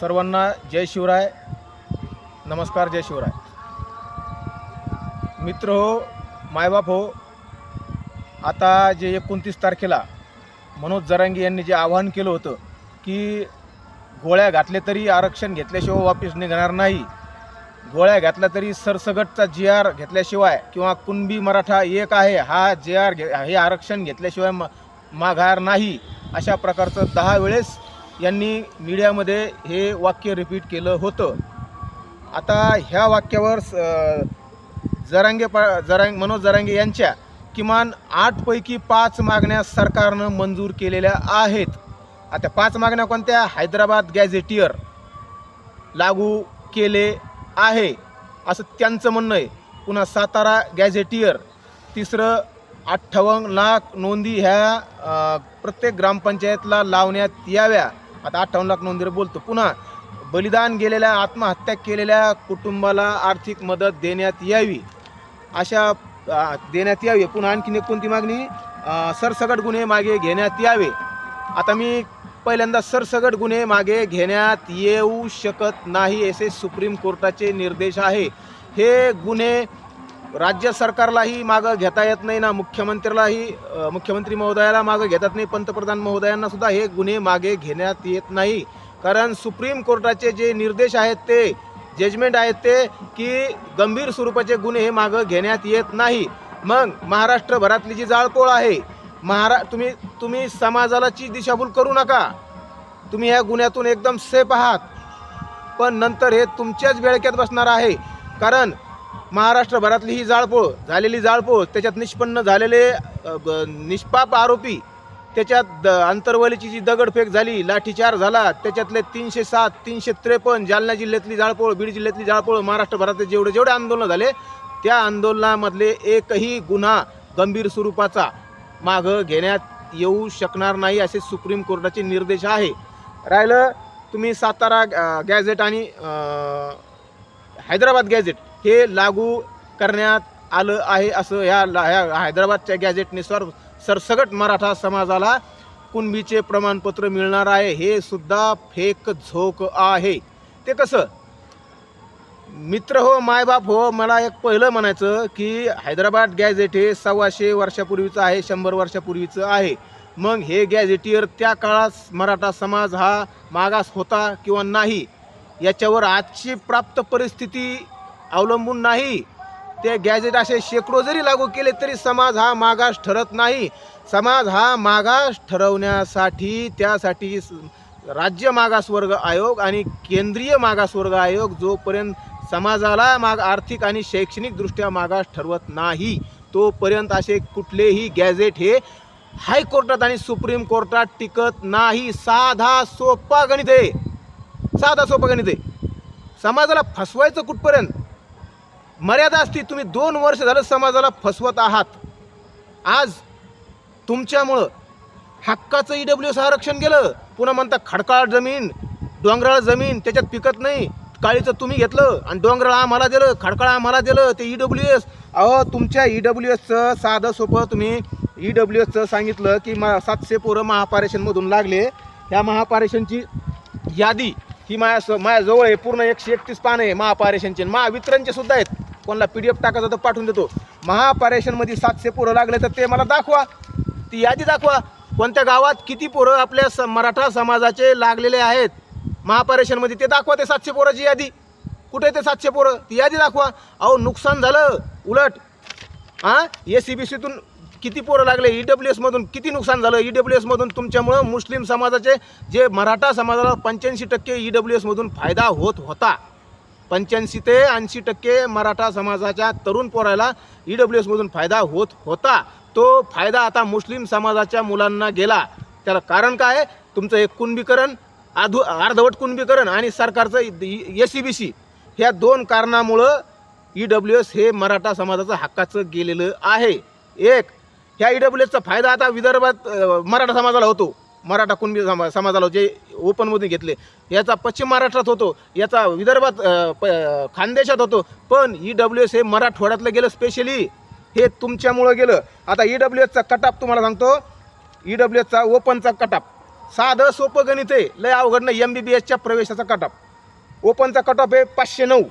सर्वांना जय शिवराय. नमस्कार जय शिवराय. मित्र हो मायबाप हो आता जे एकोणतीस तारखेला मनोज जरांगी यांनी जे आवाहन केलं होतं की गोळ्या घातले तरी आरक्षण घेतल्याशिवाय वापस निघणार नाही. गोळ्या घातल्या तरी सरसगटचा जी आर घेतल्याशिवाय किंवा कुणबी मराठा एक आहे हा जे आर घे हे आरक्षण घेतल्याशिवाय म माघार नाही अशा प्रकारचं दहा वेळेस यांनी मीडियामध्ये हे वाक्य रिपीट केलं होतं. आता ह्या वाक्यावर स- जरांगे पा जरांग मनोज जरांगे यांच्या किमान आठपैकी पाच मागण्या सरकारनं मंजूर केलेल्या आहेत. आता पाच मागण्या कोणत्या? हैदराबाद गॅझेटियर लागू केले आहे असं त्यांचं म्हणणं आहे. पुन्हा सातारा गॅझेटियर तिसरं अठ्ठावन्न लाख नोंदी ह्या प्रत्येक ग्रामपंचायतला लावण्यात याव्या. आता अठ्ठावन्न लाख नोंदीवर बोलतो. पुन्हा बलिदान गेलेल्या आत्महत्या केलेल्या कुटुंबाला आर्थिक मदत देण्यात यावी. अशा देण्यात यावी. पुन्हा आणखीन एक कोणती मागणी? सरसगट गुन्हे मागे घेण्यात यावे. आता मी पहिल्यांदा सरसगट गुन्हे मागे घेण्यात येऊ शकत नाही असे सुप्रीम कोर्टाचे निर्देश आहे. हे गुन्हे राज्य सरकारलाही मागं घेता येत नाही ना मुख्यमंत्र्यालाही मुख्यमंत्री महोदयाला मागं घेतात नाही पंतप्रधान महोदयांना सुद्धा हे गुन्हे मागे घेण्यात येत नाही. कारण सुप्रीम कोर्टाचे जे निर्देश आहेत ते जजमेंट आहेत ते की गंभीर स्वरूपाचे गुन्हे हे मागं घेण्यात येत नाही. मग महाराष्ट्रभरातली जी जाळपोळ आहे महारा तुम्ही तुम्ही समाजालाची दिशाभूल करू नका. तुम्ही या गुन्ह्यातून एकदम सेफ आहात. पण नंतर हे तुमच्याच बेळक्यात बसणार आहे. कारण महाराष्ट्रभरातली ही जाळपोळ झालेली जाळपोळ त्याच्यात निष्पन्न झालेले ब- निष्पाप आरोपी त्याच्यात द अंतरवलीची जी दगडफेक झाली लाठीचार झाला त्याच्यातले तीनशे सात तीनशे त्रेपन्न जालना जिल्ह्यातली जाळपोळ बीड जिल्ह्यातली जाळपोळ महाराष्ट्रभरातले जेवढे जेवढे आंदोलनं झाले त्या आंदोलनामधले एकही गुन्हा गंभीर स्वरूपाचा मागं घेण्यात येऊ शकणार नाही असे सुप्रीम कोर्टाचे निर्देश आहे. राहिलं तुम्ही सातारा गॅझेट आणि हैदराबाद गॅझेट हे लागू करण्यात आलं आहे असं ह्या ला- ह्या हैदराबादच्या गॅझेटने सर सरसगट मराठा समाजाला कुणबीचे प्रमाणपत्र मिळणार आहे हे सुद्धा फेक झोक आहे. ते कसं? मित्र हो मायबाप हो मला एक पहिलं म्हणायचं की हैदराबाद गॅझेट हे सव्वाशे वर्षापूर्वीचं आहे शंभर वर्षापूर्वीचं आहे. मग हे गॅझेटियर त्या काळात मराठा समाज हा मागास होता किंवा नाही याच्यावर आजची प्राप्त परिस्थिती अवलंबून नाही. ते गॅजेट असे शेकडो जरी लागू केले तरी समाज हा मागास ठरत नाही. समाज हा मागास ठरवण्यासाठी त्यासाठी राज्य मागासवर्ग आयोग आणि केंद्रीय मागासवर्ग आयोग जोपर्यंत समाजाला माग आर्थिक आणि शैक्षणिकदृष्ट्या मागास ठरवत नाही तोपर्यंत असे कुठलेही गॅजेट हे हायकोर्टात आणि सुप्रीम कोर्टात टिकत नाही. साधा सोपा गणित आहे. साधा सोपा गणित आहे. समाजाला फसवायचं कुठपर्यंत? मर्यादा असती तुम्ही दोन वर्ष झालं समाजाला फसवत आहात. आज तुमच्यामुळं हक्काचं ई डब्ल्यू एस आरक्षण गेलं. पुन्हा म्हणता खडकाळ जमीन डोंगराळ जमीन त्याच्यात पिकत नाही. काळीचं तुम्ही घेतलं आणि डोंगराळ आम्हाला दिलं खडकाळ आम्हाला दिलं ते ई डब्ल्यू एस अहो तुमच्या ई डब्ल्यू एसचं साधं सोपं तुम्ही ई डब्ल्यू एसचं सांगितलं की मा सातशे पोरं महापारेशनमधून लागले. ह्या महापारेशनची यादी ही माझ्या माझ्याजवळ आहे. पूर्ण एकशे एकतीस पानं आहे महापारेशनचे महावितरणचे सुद्धा आहेत. कोणाला पी डी एफ टाकायचं तर पाठवून देतो. महापारेशनमध्ये सातशे पोरं लागले तर ते मला दाखवा. ती यादी दाखवा. कोणत्या गावात किती पोरं आपल्या स मराठा समाजाचे लागलेले आहेत? महापारेशनमध्ये ते दाखवा ते सातशे पोराची यादी. कुठे ते सातशे पोरं? ती यादी दाखवा. अहो नुकसान झालं. उलट. हां ए सी बी सीतून किती पोरं लागले? ई डब्ल्यू एसमधून किती नुकसान झालं? ई डब्ल्यू एसमधून तुमच्यामुळं मुस्लिम समाजाचे जे मराठा समाजाला पंच्याऐंशी टक्के ई डब्ल्यू एसमधून फायदा होत होता. पंच्याऐंशी ते ऐंशी टक्के मराठा समाजाच्या तरुण पोराला ई डब्ल्यू एसमधून फायदा होत होता. तो फायदा आता मुस्लिम समाजाच्या मुलांना गेला. त्याला कारण काय तुमचं एक कुणबीकरण आधु अर्धवट कुणबीकरण आणि सरकारचं ए सी बी सी ह्या दोन कारणामुळं ई डब्ल्यू एस हे मराठा समाजाचं हक्काचं गेलेलं आहे. एक ह्या ई डब्ल्यू एसचा फायदा आता विदर्भात मराठा समाजाला होतो. मराठा कुणबी समा समाजाला जे ओपनमधून घेतले याचा पश्चिम महाराष्ट्रात होतो याचा विदर्भात प खानदेशात होतो पण ई डब्ल्यू एस हे मराठवाड्यातलं गेलं स्पेशली हे तुमच्यामुळं गेलं. आता ई डब्ल्यू एसचा कटाप तुम्हाला सांगतो. ई डब्ल्यू एसचा ओपनचा कटाप. साधं सोपं गणित आहे. लय अवघड नाही. एम बी बी एसच्या प्रवेशाचा कटाप. ओपनचा कट ऑफ आहे पाचशे नऊ.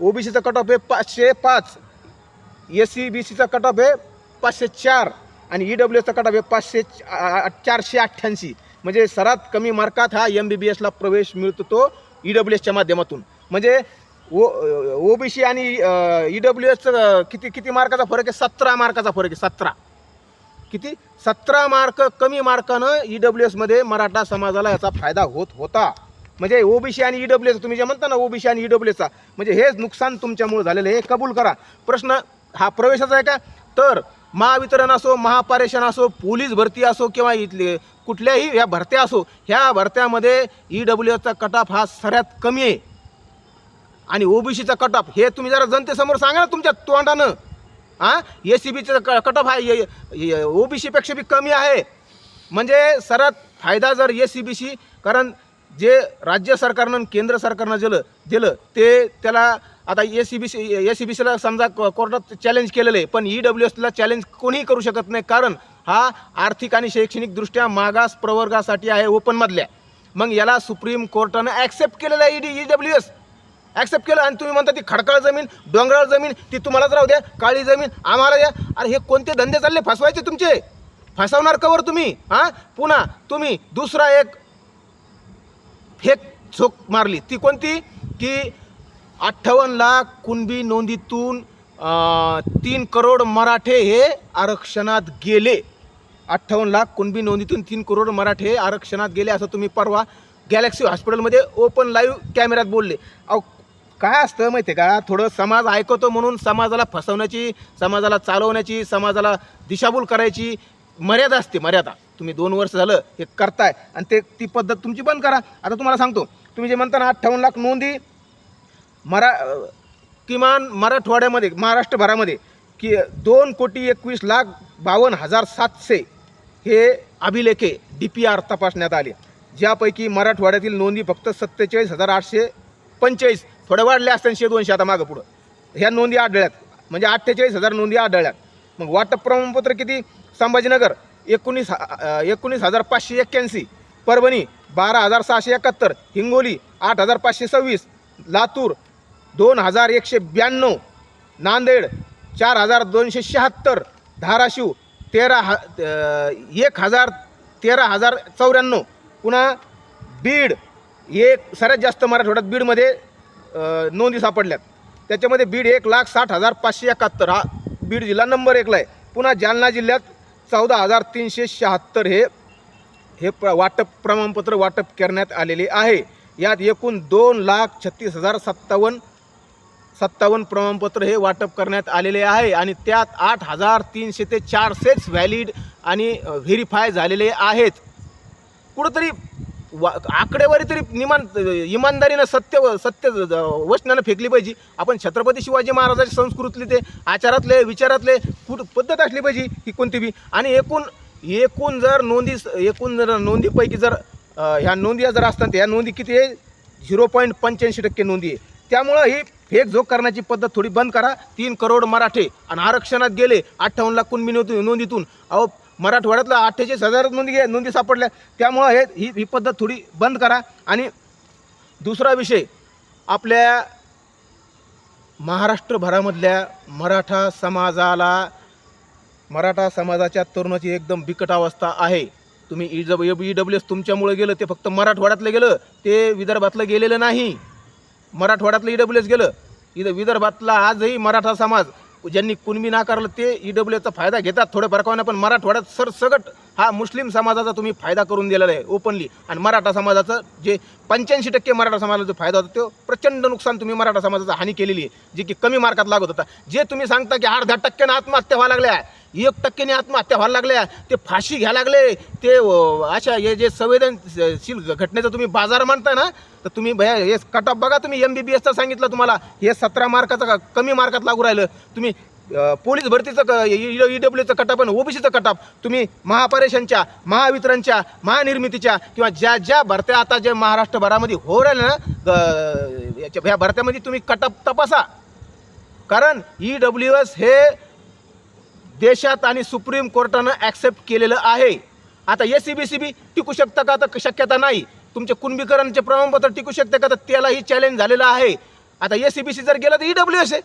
ओबीसीचा कट ऑफ आहे पाचशे पाच. एस सी बी सीचा कट ऑफ आहे पाचशे चार. आणि ई डब्ल्यू एसचा कट ऑफ आहे पाचशे चारशे अठ्ठ्याऐंशी. म्हणजे सर्वात कमी मार्कात हा एम बी बी एसला प्रवेश मिळतो तो ई डब्ल्यू एसच्या माध्यमातून. म्हणजे ओ ओबीसी आणि ई डब्ल्यू एसचं किती किती मार्काचा फरक आहे? सतरा मार्काचा फरक आहे सतरा. किती? सतरा मार्क कमी मार्कानं ई डब्ल्यू एसमध्ये मराठा समाजाला याचा फायदा होत होता. म्हणजे ओबीसी आणि ई डब्ल्यू एस तुम्ही जे म्हणता ना ओबीसी आणि ई डब्ल्यू एसचा म्हणजे हेच नुकसान तुमच्यामुळे झालेलं आहे हे कबूल करा. प्रश्न हा प्रवेशाचा आहे का? तर महावितरण असो महापारेषण असो पोलीस भरती असो किंवा इथले कुठल्याही या भरत्या असो ह्या भरत्यामध्ये ई डब्ल्यू एचा कट ऑफ हा सगळ्यात कमी आहे. आणि ओबीसीचा कट ऑफ हे तुम्ही जरा जनतेसमोर सांगा ना तुमच्या तोंडानं. हां ए सी बीचा क कट ऑफ हा ओबीसीपेक्षा बी कमी आहे. म्हणजे सर्वात फायदा जर ए सी बी सी कारण जे राज्य सरकारनं केंद्र सरकारनं दिलं दिलं ते त्याला आता A C B C A C B सीला समजा कोर्टात चॅलेंज केलेलं आहे पण ई डब्ल्यू एसला चॅलेंज कोणीही करू शकत नाही कारण हा आर्थिक आणि शैक्षणिकदृष्ट्या मागास प्रवर्गासाठी आहे ओपनमधल्या. मग याला सुप्रीम कोर्टानं ॲक्सेप्ट केलेलं आहे E D E W S accept केलं आणि तुम्ही म्हणता ती खडकाळ जमीन डोंगराळ जमीन ती तुम्हालाच राहू द्या काळी जमीन आम्हाला द्या. अरे हे कोणते धंदे चालले? फसवायचे तुमचे. फसवणार कवर तुम्ही हां? पुन्हा तुम्ही दुसरा एक फेक झोक मारली. ती कोणती? की अठ्ठावन्न लाख कुणबी नोंदीतून तीन करोड मराठे हे आरक्षणात गेले. अठ्ठावन्न लाख कुणबी नोंदीतून तीन करोड मराठे आरक्षणात गेले असं तुम्ही परवा गॅलेक्सी हॉस्पिटलमध्ये ओपन लाईव्ह कॅमेऱ्यात बोलले. अहो काय असतं माहिती आहे का? थोडं समाज ऐकवतो म्हणून समाजाला फसवण्याची समाजाला चालवण्याची समाजाला दिशाभूल करायची मर्यादा असते मर्यादा. तुम्ही दोन वर्ष झालं हे करताय आणि ते ती पद्धत तुमची बंद करा. आता तुम्हाला सांगतो. तुम्ही जे म्हणता ना अठ्ठावन्न लाख नोंदी मरा किमान मराठवाड्यामध्ये महाराष्ट्रभरामध्ये की दोन कोटी एकवीस लाख बावन्न हजार सातशे हे अभिलेखे डी पी आर तपासण्यात आले. ज्यापैकी मराठवाड्यातील नोंदी फक्त सत्तेचाळीस हजार आठशे पंचेचाळीस थोड्या वाढल्या असतील दोनशे आता मागं पुढं. ह्या नोंदी आढळल्यात. म्हणजे अठ्ठेचाळीस हजार नोंदी आढळल्यात. मग वाटप प्रमाणपत्र किती? संभाजीनगर एकोणीस एकोणीस हजार पाचशे एक्क्याऐंशी परभणी बारा हजार सहाशे एकाहत्तर हिंगोली आठ हजार पाचशे सव्वीस लातूर दोन हजार एकशे ब्याण्णव नांदेड चार हजार दोनशे शहात्तर धाराशिव तेरा ह एक हजार तेरा हजार चौऱ्याण्णव. पुन्हा बीड एक सगळ्यात जास्त मराठवाड्यात बीडमध्ये नोंदी सापडल्यात. त्याच्यामध्ये बीड एक लाख साठ हजार पाचशे एकाहत्तर. हा बीड जिल्हा नंबर एकला आहे. पुन्हा जालना जिल्ह्यात चौदा हजार तीनशे शहात्तर हे हे प्र वाटप प्रमाणपत्र वाटप करण्यात आलेले आहे. यात एकूण दोन लाख छत्तीस हजार सत्तावन्न सत्तावन्न प्रमाणपत्र हे वाटप करण्यात आलेले आहे आणि त्यात आठ हजार तीनशे ते चारशेच व्हॅलिड आणि व्हेरीफाय झालेले आहेत. कुठंतरी वा आकडेवारी तरी निमान इमानदारीनं सत्य सत्य वचनानं फेकली पाहिजे. आपण छत्रपती शिवाजी महाराजाच्या संस्कृतीतले ते आचारातले विचारातले कुठ पद्धत असली पाहिजे ही कोणती बी. आणि एकूण एकूण जर नोंदी एकूण जर नोंदीपैकी जर ह्या नोंदी जर असतात ह्या नोंदी किती आहे? झिरो पॉईंट पंच्याऐंशी टक्के नोंदी आहे. त्यामुळं ही फेक झोक करण्याची पद्धत थोडी बंद करा. तीन करोड मराठे आणि आरक्षणात गेले. अठ्ठावन्न लाख कुणबी नोंदी नोंदीतून. अहो मराठवाड्यातला अठ्ठेचाळीस हजार नोंदी गे- नोंदी सापडल्या. त्यामुळं हे ही ही पद्धत थोडी बंद करा. आणि दुसरा विषय. आपल्या महाराष्ट्रभरामधल्या मराठा समाजाला मराठा समाजाच्या तरुणाची एकदम बिकट अवस्था आहे. तुम्ही E W E W S तुमच्यामुळे गेलं ते फक्त मराठवाड्यातलं गेलं. ते विदर्भातलं गेलेलं नाही. मराठवाड्यातलं ई डब्ल्यू एस गेलं. इथं विदर्भातला आजही मराठा समाज ज्यांनी कुणबी नाकारलं ते ई डब्ल्यू फायदा घेतात थोडं फरकावानं पण मराठवाड्यात सरसगट हा मुस्लिम समाजाचा तुम्ही फायदा करून दिलेला आहे ओपनली आणि मराठा समाजाचं जे पंच्याऐंशी टक्के मराठा समाजाचा फायदा होता तो प्रचंड नुकसान तुम्ही मराठा समाजाचा हानी केलेली आहे जे की कमी मार्कात लागत होता. जे तुम्ही सांगता की अर्धा टक्क्यानं आत्महत्या व्हायला लागल्या एक टक्क्याने आत्महत्या व्हायला लागल्या. ते फाशी घ्यायला लागले. ते अशा हे जे संवेदनशील घटनेचं तुम्ही बाजार मानता ना तर तुम्ही भया हे कटअप बघा तुम्ही एम बी बी एसचं सांगितलं तुम्हाला. हे सतरा मार्काचं का कमी मार्कात लागू राहिलं. तुम्ही पोलीस भरतीचं ई डब्ल्यूचं कटअप आणि ओबीसीचं कटअप तुम्ही महापारेशनच्या महावितरणच्या महानिर्मितीच्या किंवा ज्या ज्या भरत्या आता जे महाराष्ट्रभरामध्ये हो राहिल्या ना ग- याच्या ह्या भरत्यामध्ये तुम्ही कटअप तपासा. कारण ई डब्ल्यू एस हे देशात आणि सुप्रीम कोर्टानं ॲक्सेप्ट केलेलं आहे. आता S C B C B टिकू शकतं का? तर शक्यता नाही. तुमचे कुणबीकरणचे प्रमाणपत्र टिकू शकते का? तर त्यालाही चॅलेंज झालेलं आहे. आता एस सी बी सी जर गेलं तर ई डब्ल्यू एस आहे.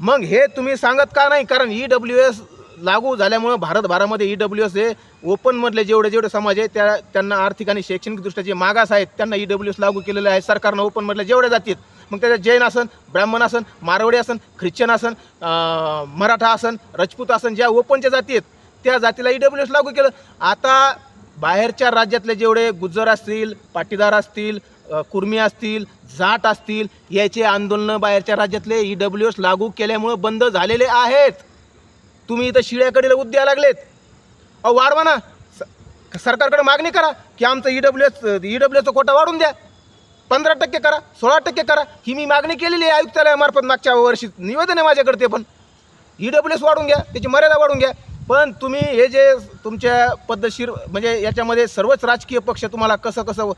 मग हे तुम्ही सांगत का नाही? कारण ई डब्ल्यू एस लागू झाल्यामुळं भारतभरामध्ये ई डब्ल्यू एस हे ओपनमधले जेवढे जेवढे समाज आहे त्या त्यांना आर्थिक आणि शैक्षणिकदृष्ट्या जे मागास आहेत त्यांना ई डब्ल्यू एस लागू केलेले आहे. सरकारनं ओपनमधल्या जेवढ्या जातील मग त्याच्यात जैन आसन ब्राह्मण आसन मारवाडी आसन ख्रिश्चन आसन मराठा आसन राजपूत आसन ज्या ओपनच्या जाती आहेत त्या जातीला ई डब्ल्यू एस लागू केलं. आता बाहेरच्या राज्यातले जेवढे गुज्जर असतील पाटीदार असतील कुर्मी असतील जाट असतील याचे आंदोलनं बाहेरच्या राज्यातले ई डब्ल्यू एस लागू केल्यामुळं बंद झालेले आहेत. तुम्ही इथं शिळ्याकडे उद्या लागलेत. अहो वाढवा ना. स- सरकारकडे मागणी करा की आमचं E W S E W एसचा quota वाढून द्या. पंधरा टक्के करा सोळा टक्के करा. ही मी मागणी केलेली आहे आयुक्तालयामार्फत मागच्या वर्षी. निवेदन आहे माझ्याकडे ते पण. ई डब्ल्यू एस वाढून घ्या त्याची मर्यादा वाढून घ्या. पण तुम्ही हे जे तुमच्या पद्धतशीर म्हणजे याच्यामध्ये सर्वच राजकीय पक्ष तुम्हाला कसं कसं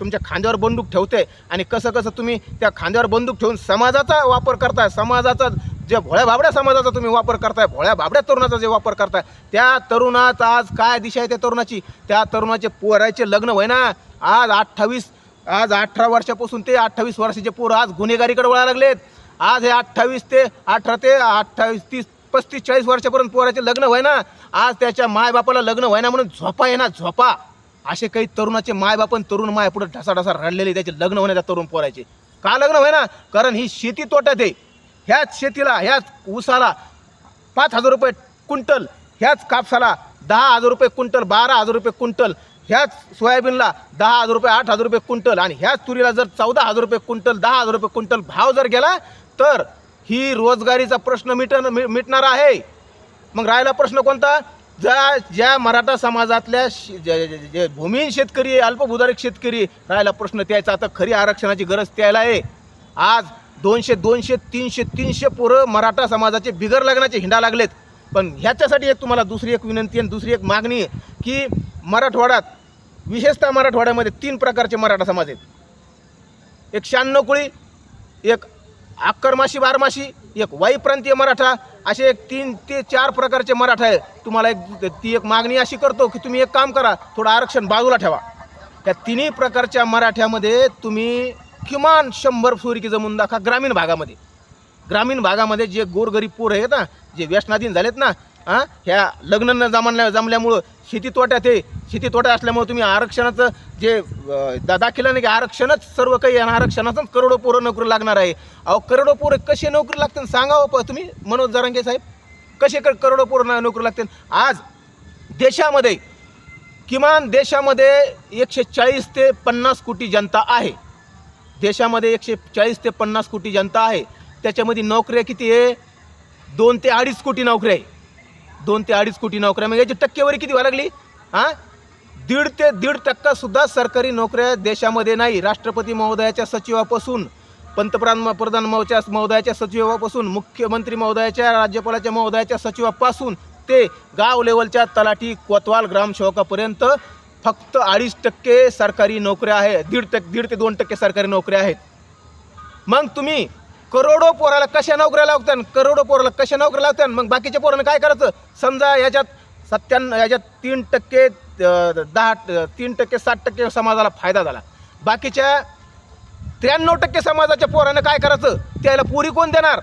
तुमच्या खांद्यावर बंदूक ठेवते आणि कसं कसं तुम्ही त्या खांद्यावर बंदूक ठेवून समाजाचा वापर करताय समाजाचा जे भोळ्या भाबड्या समाजाचा तुम्ही वापर करताय भोळ्या भाबड्या तरुणाचा जे वापर करताय त्या तरुणाचा आज काय दिशा आहे त्या तरुणाची? त्या तरुणाचे पोरायचे लग्न होय ना आज अठ्ठावीस आज अठरा वर्षापासून ते अठ्ठावीस वर्षाचे पोरं आज गुन्हेगारीकडे वळायला लागलेत. आज हे अठ्ठावीस ते अठरा ते अठ्ठावीस तीस पस्तीस चाळीस वर्षापर्यंत पोराचे लग्न व्हाय ना आज त्याच्या मायबापाला लग्न व्हाय ना म्हणून झोपा आहे ना झोपा. असे काही तरुणाचे मायबाप आणि तरुण माय पुढे ढसा ढसा रडलेले त्याचे लग्न होण्याच्या तरुण पोराचे. का लग्न व्हाय ना कारण ही शेती तोट्यात आहे. ह्याच शेतीला ह्याच ऊसाला पाच हजार रुपये क्विंटल ह्याच कापसाला दहा हजार रुपये क्विंटल बारा हजार रुपये क्विंटल ह्याच सोयाबीनला दहा हजार रुपये आठ हजार रुपये क्विंटल आणि ह्याच तुरीला जर चौदा हजार रुपये क्विंटल दहा हजार रुपये क्विंटल भाव जर गेला तर ही रोजगारीचा प्रश्न मिट मिटणार आहे. मग राहिला प्रश्न कोणता? ज्या ज्या मराठा समाजातल्या शे- जे जे- भूमिहीन शेतकरी आहे, अल्पभूधारक शेतकरी राहिला प्रश्न त्याचा. आता खरी आरक्षणाची गरज त्याला आहे. आज दोनशे दोनशे तीनशे तीनशे पोरं मराठा समाजाचे बिगर लग्नाचे हिंडा लागलेत. पण ह्याच्यासाठी एक तुम्हाला दुसरी एक विनंती आणि दुसरी एक मागणी आहे की मराठवाड्यात विशेषतः मराठवाड्यामध्ये तीन प्रकारचे मराठा समाज आहेत. एक शहाण्णव कुळी एक आक्करमाशी बारमाशी एक वाईप्रांतीय मराठा असे एक तीन ते चार प्रकारचे मराठा आहे तुम्हाला एक ती एक मागणी अशी करतो की तुम्ही एक काम करा थोडं आरक्षण बाजूला ठेवा. या तिन्ही प्रकारच्या मराठ्यामध्ये तुम्ही किमान शंभर सुरिकी जमून दाखवा ग्रामीण भागामध्ये. ग्रामीण भागामध्ये जे गोरगरीब पोर आहेत ना जे व्यसनाधीन झालेत ना हां ह्या लग्न न जमानल्या जमल्यामुळं शेती तोट्यात आहे शेती तोट्यात असल्यामुळे तुम्ही आरक्षणाचं जे दा दाखिला नाही की आरक्षणच सर्व काही आणि आरक्षणाचं करोडो पोरं नोकरी लागणार आहे. अहो करोडो पोरं कसे नोकरी लागतील सांगावं हो, प तुम्ही मनोज जरांगे साहेब. कसे क- करोडो पोरं नोकरी लागतील? आज देशामध्ये किमान देशामध्ये एकशे चाळीस ते पन्नास कोटी जनता आहे. देशामध्ये एकशे चाळीस ते पन्नास कोटी जनता आहे. त्याच्यामध्ये नोकऱ्या किती आहे? दोन ते अडीच कोटी नोकऱ्या आहे. दोन ते अडीच कोटी नोकऱ्या. मग याची टक्केवारी किती व्हायला लागली? हां? दीड ते दीड टक्का सुद्धा सरकारी नोकऱ्या देशामध्ये नाही. राष्ट्रपती महोदयाच्या सचिवापासून पंतप्रधान प्रधान महोदया महोदयाच्या सचिवापासून मुख्यमंत्री महोदयाच्या राज्यपालाच्या महोदयाच्या सचिवापासून ते गाव लेवलच्या तलाठी कोतवाल ग्रामसेवकापर्यंत फक्त अडीच टक्के सरकारी नोकऱ्या आहे. दीड टक्के दीड ते दोन टक्के सरकारी नोकऱ्या आहेत. मग तुम्ही करोडो पोराला कशा नोकऱ्या लावतात करोडो पोराला कशा नोकऱ्या लावतात मग बाकीच्या पोरांना काय करायचं? समजा याच्यात सत्त्याण्णव याच्यात तीन टक्के दहा तीन टक्के साठ टक्के समाजाला फायदा झाला. बाकीच्या त्र्याण्णव टक्के समाजाच्या पोरानं काय करायचं? त्याला पुरी कोण देणार?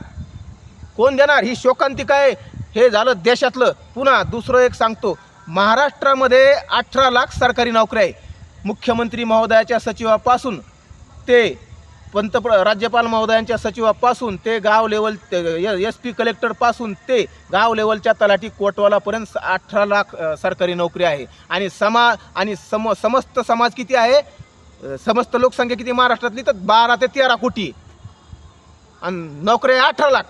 कोण देणार? ही शोकांतिका आहे हे झालं देशातलं. पुन्हा दुसरं एक सांगतो. महाराष्ट्रामध्ये अठरा लाख सरकारी नोकऱ्या आहे. मुख्यमंत्री महोदयाच्या सचिवापासून ते पंतप्र राज्यपाल महोदयांच्या सचिवापासून ते गाव लेवल एस पी कलेक्टरपासून ते गाव लेवलच्या तलाठी कोटवालापर्यंत अठरा लाख सरकारी नोकरी आहे. आणि समा आणि सम समस्त समाज किती आहे? समस्त लोकसंख्या किती महाराष्ट्रातली? तर बारा ते तेरा कोटी. आणि नोकऱ्या अठरा लाख.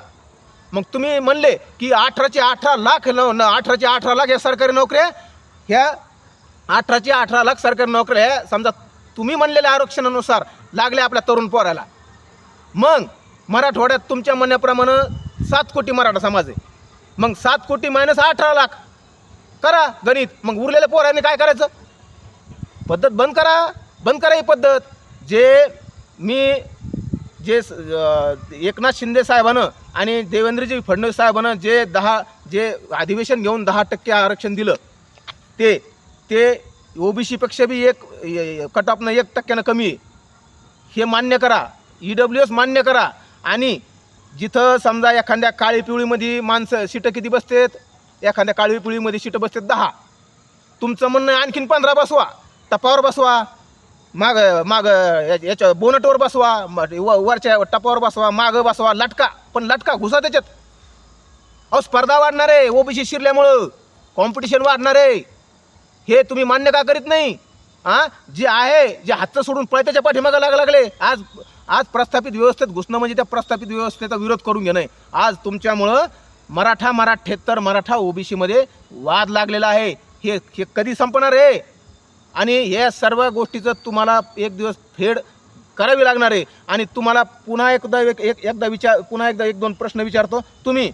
मग तुम्ही म्हणले की अठराचे अठरा लाख न न- अठराचे अठरा लाख या सरकारी नोकऱ्या ह्या अठराचे अठरा लाख सरकारी नोकऱ्या ह्या समजा तुम्ही म्हणलेल्या आरक्षणानुसार लागल्या आपल्या तरुण पोराला. मग मराठवाड्यात तुमच्या म्हणण्याप्रमाणे सात कोटी मराठा समाज आहे. मग सात कोटी मायनस अठरा लाख. करा गणित. मग उरलेल्या पोरांनी काय करायचं? पद्धत बंद करा. बंद करा ही पद्धत. जे मी जे एकनाथ शिंदे साहेबानं आणि देवेंद्रजी फडणवीस साहेबानं जे दहा जे अधिवेशन घेऊन दहा टक्के आरक्षण दिलं ते ते ओबीसीपेक्षा बी एक कट ऑफनं एक टक्क्यानं कमी आहे. हे मान्य करा. ई डब्ल्यू एस मान्य करा. आणि जिथं समजा एखाद्या काळी पिवळीमध्ये माणसं सीटं किती बसतात? एखाद्या काळी पिवळीमध्ये सीटं बसतात दहा. तुमचं म्हणणं आणखीन पंधरा बसवा. टपावर बसवा. माग माग या- याच्या बोनटवर बसवा. व- वरच्या टपावर बसवा. मागं बसवा. लटका. पण लटका घुसा त्याच्यात. अहो स्पर्धा वाढणार आहे. ओबीसी शिरल्यामुळं. कॉम्पिटिशन वाढणार आहे. हे तुम्ही मान्य का करीत नाही? हां जे आहे जे हातचं सोडून पळत्याच्या पाठीमागं लागा लागले. आज आज प्रस्थापित व्यवस्थेत घुसणं म्हणजे त्या प्रस्थापित व्यवस्थेचा विरोध करून घेणं आज तुमच्यामुळं मराठा मराठेतर मराठा ओबीसीमध्ये वाद लागलेला आहे. हे हे कधी संपणार आहे? आणि या सर्व गोष्टीचं तुम्हाला एक दिवस फेड करावी लागणार आहे. आणि तुम्हाला पुन्हा एकदा एक एक- एकदा विचार पुन्हा एकदा एक दोन प्रश्न विचारतो. तुम्ही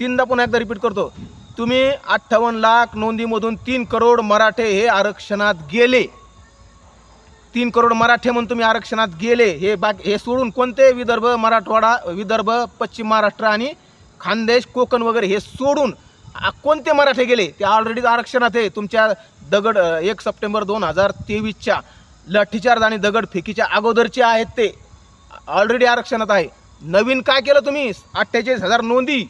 तीनदा पुन्हा एकदा रिपीट करतो. तुम्ही अठ्ठावन्न लाख नोंदीमधून तीन करोड मराठे हे आरक्षणात गेले. तीन करोड मराठे म्हणून तुम्ही आरक्षणात गेले हे बाकी हे सोडून कोणते विदर्भ मराठवाडा विदर्भ पश्चिम महाराष्ट्र आणि खानदेश कोकण वगैरे हे सोडून कोणते मराठे गेले? ते ऑलरेडी आरक्षणात आहे. तुमच्या दगड एक सप्टेंबर दोन हजार तेवीसच्या लठ्ठीचार्ज आणि दगडफेकीच्या अगोदरचे आहेत ते. ऑलरेडी आरक्षणात आहे. नवीन काय केलं तुम्ही? अठ्ठेचाळीस हजार नोंदी.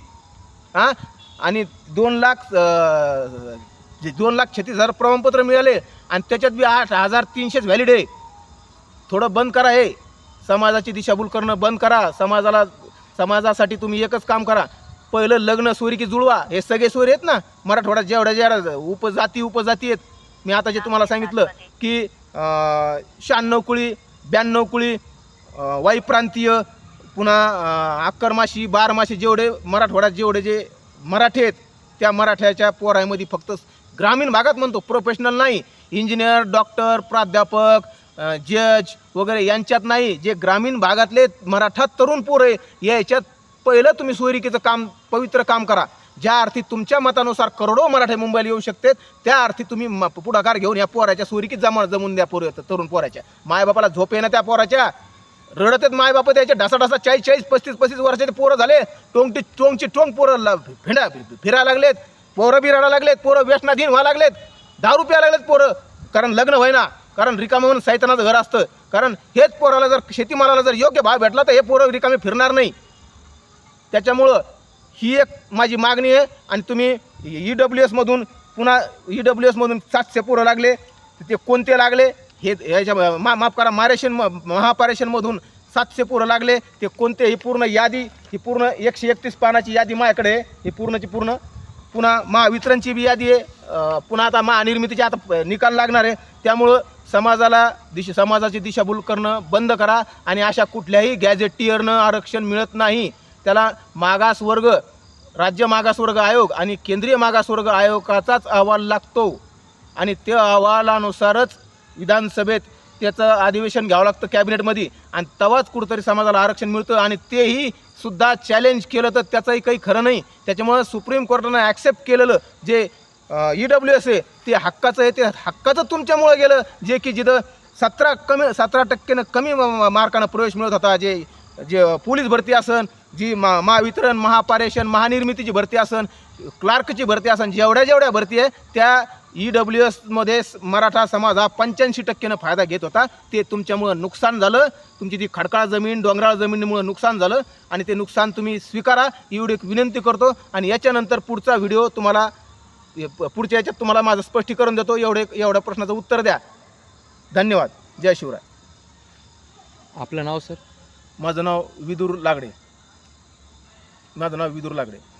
हां आणि दोन लाख जे दोन लाख छत्तीस हजार प्रमाणपत्र मिळाले आणि त्याच्यात बी आठ हजार तीनशेच व्हॅलिड आहे. थोडं बंद करा हे. समाजाची दिशाभूल करणं बंद करा. समाजाला समाजासाठी तुम्ही एकच काम करा. पहिलं लग्न सोरी की जुळवा. हे सगळे सोयरे आहेत ना मराठवाडा जेवढ्या जेवढ्या उपजाती उपजाती आहेत. मी आता जे तुम्हाला सांगितलं की शहाण्णव कुळी ब्याण्णव कुळी वाईप्रांतीय पुन्हा अं, बारमाशी जेवढे मराठवाड्यात जेवढे जे मराठी आहेत त्या मराठ्याच्या पोरामध्ये फक्त ग्रामीण भागात म्हणतो प्रोफेशनल नाही. इंजिनियर डॉक्टर प्राध्यापक जज वगैरे यांच्यात नाही. जे ग्रामीण भागातले मराठा तरुण पोरं आहे याच्यात पहिलं तुम्ही सोयरिकेचं काम पवित्र काम करा. ज्या अर्थी तुमच्या मतानुसार करोडो मराठे मुंबईला येऊ शकतात त्या अर्थी तुम्ही म- पुढाकार घेऊन या पोराच्या सोयरिकीत जमा जमून द्या पोर तरुण पोराच्या. मायबापाला झोप येणं त्या पोराच्या. रडत आहेत मायबाप त्याचे ढासा ढासा चाळीस चाळीस पस्तीस पस्तीस वर्षाचे पोरं झाले. टोंगची टोंगची टोंग पोरं फिरा फिरायला लागलेत. पोरं बिरायला लागलेत पोरं व्यसनाधीन व्हायला लागलेत. दारू प्यायला लागलेत पोरं. कारण लग्न व्हायना कारण रिकामं म्हणून सैतानाचं घर असतं. कारण हेच पोराला जर शेतीमालाला जर योग्य भाव भेटला तर हे पोरं रिकामे फिरणार नाही. त्याच्यामुळं ही एक माझी मागणी आहे. आणि तुम्ही ई डब्ल्यू एसमधून पुन्हा ई डब्ल्यू एसमधून सातशे पोरं लागले. ते कोणते लागले? हे याच्या मा माफ करा मारेशन महापारेशनमधून सातशे पोरं लागले. ते कोणते ही पूर्ण यादी ही पूर्ण एकशे एकतीस पानाची यादी माझ्याकडे आहे. ही पूर्णची पूर्ण. पुन्हा महावितरणची बी यादी आहे. पुन्हा आता महानिर्मितीचे आता निकाल लागणार आहे. त्यामुळं समाजाला दिश समाजाची दिशाभूल करणं बंद करा. आणि अशा कुठल्याही गॅझेटियरनं आरक्षण मिळत नाही. त्याला मागासवर्ग राज्य मागासवर्ग आयोग आणि केंद्रीय मागासवर्ग आयोगाचाच अहवाल लागतो. आणि त्या अहवालानुसारच विधानसभेत त्याचं अधिवेशन घ्यावं लागतं कॅबिनेटमध्ये. आणि तेव्हाच कुठंतरी समाजाला आरक्षण मिळतं आणि तेही सुद्धा चॅलेंज केलं तर त्याचंही काही खरं नाही. त्याच्यामुळं सुप्रीम कोर्टानं ॲक्सेप्ट केलेलं जे ई डब्ल्यू एस आहे ते हक्काचं आहे. ते हक्काचं तुमच्यामुळं गेलं. जे की जिथं सतरा कमी सतरा टक्क्यानं कमी म- मार्कानं प्रवेश मिळत होता. जे जे पोलीस भरती असन जी मा महावितरण महापारेषण महानिर्मितीची भरती असन क्लार्कची भरती असन जेवढ्या जेवढ्या भरती आहे त्या ई डब्ल्यू एसमध्ये मराठा समाज हा पंच्याऐंशी टक्क्यानं फायदा घेत होता. ते तुमच्यामुळं नुकसान झालं. तुमची ती खडकाळ जमीन डोंगराळ जमिनीमुळं नुकसान झालं आणि ते नुकसान तुम्ही स्वीकारा. एवढी एक विनंती करतो आणि याच्यानंतर पुढचा व्हिडिओ तुम्हाला पुढच्या याच्यात तुम्हाला माझं स्पष्टीकरण देतो. एवढे एवढ्या प्रश्नाचं उत्तर द्या. धन्यवाद. जय शिवराय. आपलं नाव सर? माझं नाव विदूर लागडे. माझं नाव विदूर लागडे.